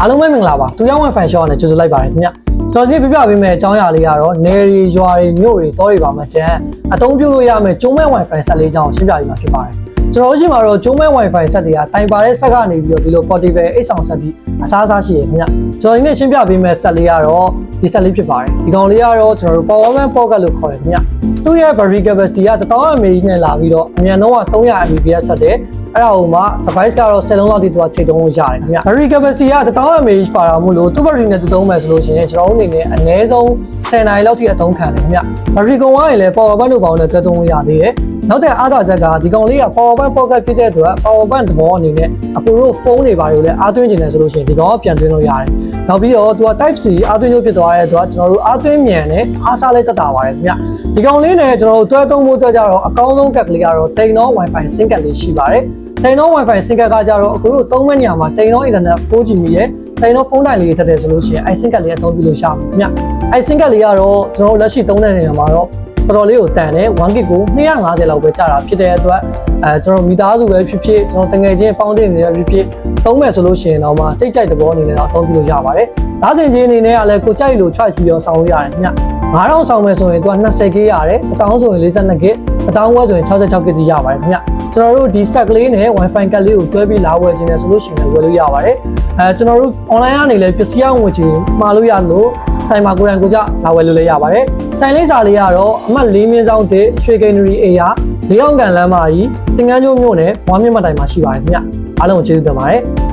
အားလုံးပဲမင်္ဂလာပါသူရောက် Wi-Fi shop နဲ့ကြိုဆိုလိုက်ပါတယ်ခင်ဗျကျွန်တော်ဒီနေ့ပြပြပေးမယ့်အကြောင်းအရာလေးကတော့နေရီရွာတွေမြို့တွေတောတွေပါမှကျန်အသုံးပြုလို့ရမယ့်ကျုံးမဲ့ Wi-Fi ဆက်လေးအကြောင်းရှင်းပြပေးမှာဖြစ်ပါတယ်ကျွန်တော်တို့ရှိမှာတော့ကျုံးမဲ့ Wi-Fi ဆက်တွေကတိုင်ပါတဲ့ဆက်ကနေပြီးတော့ဒီလို portable အိတ်ဆောင်ဆက်ဒီအစားအစားရှိရခင်ဗျကျွန်တော်ဒီနေ့ရှင်းပြပေးမယ့်ဆက်လေးကတော့ဒီဆက်လေးဖြစ်ပါတယ်ဒီကောင်လေးကတော့ကျွန်တော်တို့ power bank pocket လို့ခေါ်တယ်ခင်ဗျ သူ့ရဲ့ battery capacity က1000 mAh နဲ့လာပြီးတော့အမြန်ဆုံးက300 Mbps ထွက်တယ်အဲ့ဒါဟိုမှာ device ကတော့10လုံးလောက်ထိသူကချိန်သုံးလို့ရတယ်ခင်ဗျ battery capacity က1000 mAh ပါတာမို့လို့သူ့ battery နဲ့သူသုံးမယ်ဆိုလို့ရှိရင်ကျွန်တော်တို့အနေနဲ့အနည်းဆုံး10နာရီလောက်ထိအသုံးခံတယ်ခင်ဗျ battery ကုန်သွားရင်လည်း power bank တို့ပေါင်းနဲ့တွဲသုံးလို့ရသေးတယ် နောက်တဲ့အားသာချက်ကဒီကောင်လေးက power bank pocket ဖြစ်တဲ့အတွက် power bank သဘောအနေနဲ့အခုတို့ဖုန်းတွေပါလို့လည်းအားသွင်းနေတယ်ဆိုလို့ရှိရင်ဒီကောင်ကပြန်သွင်းလို့ရတယ်နောက်ပြီးတော့သူက type C အားသွင်းလို့ဖြစ်သွားတဲ့အတွက်ကျွန်တော်တို့အားသွင်းမြန်နဲ့အားစားလေးတက်တာပါတယ်ခင်ဗျဒီကောင်လေးနဲ့ကျွန်တော်တို့တွဲသုံးဖို့အတွက်ကြတော့အကောင်းဆုံးကက်ကလေးကတော့တိန်တော့ wifi sync ကက်လေးရှိပါတယ်တိန်တော့ wifi sync ကက်ကကြတော့အခုတို့သုံးမဲ့နေရာမှာတိန်တော့ internet 4G မြည်ရဲ့တိန်တော့ဖုန်းတိုင်လေးတက်တယ်ဆိုလို့ရှိရင် i sync ကက်လေးအသုံးပြုလို့ရမှာခင်ဗျ i sync ကက်လေးကတော့ကျွန်တော်တို့လက်ရှိသုံးတဲ့နေရာမှာတော့ တော်တော်လေးကိုတန်တယ် 1GB ကို250လောက်ပဲကြာတာဖြစ်တဲ့အတွက်အဲကျွန်တော်မိသားစုပဲဖြစ်ဖြစ်ကျွန်တော်တငယ်ချင်းပေါင်းတင်နေရဖြစ်ဖြစ်သုံးမယ်ဆိုလို့ရှိရင်တော့မှစိတ်ကြိုက်တဲ့ဘောအနေနဲ့တော့အသုံးပြုလို့ရပါတယ်။ဒါစဉ်ချင်းအနေနဲ့ကလည်းကိုကြိုက်လို့ choice ပြီးတော့ဆောင်းလို့ရတယ်ခင်ဗျ။9000ဆောင်းမယ်ဆိုရင်သူက 20GB ရတယ်။1000ဆိုရင် 42GB 1000ဝက်ဆိုရင် 66GB တိရပါတယ်ခင်ဗျ။ကျွန်တော်တို့ဒီ set ကလေးနဲ့ Wi-Fi ကတ်လေးကိုတွဲပြီးလာဝယ်ခြင်းနဲ့ဆိုလို့ရှိရင်လည်းဝယ်လို့ရပါတယ်။အဲကျွန်တော်တို့ online ကနေလည်းပစ္စည်းအောင်ဝယ်ခြင်းမှာလို့ရလို့ ဆိုင်မှာကိုယ်တိုင်ကိုယ်ကျလာဝယ်လို့လည်းရပါတယ်။ဆိုင်လေးစာလေးကတော့အမှတ်၄မြင်းဆောင်တဲ့ရွှေကိန်းနရီအေယာလေးအောင်ကန်လမ်းမကြီးတင်ကန်းကျိုးမြို့နယ်ဝါမြင့်မတိုင်မှာရှိပါတယ်ခင်ဗျ။အားလုံးကိုကျေးဇူးတင်ပါတယ်။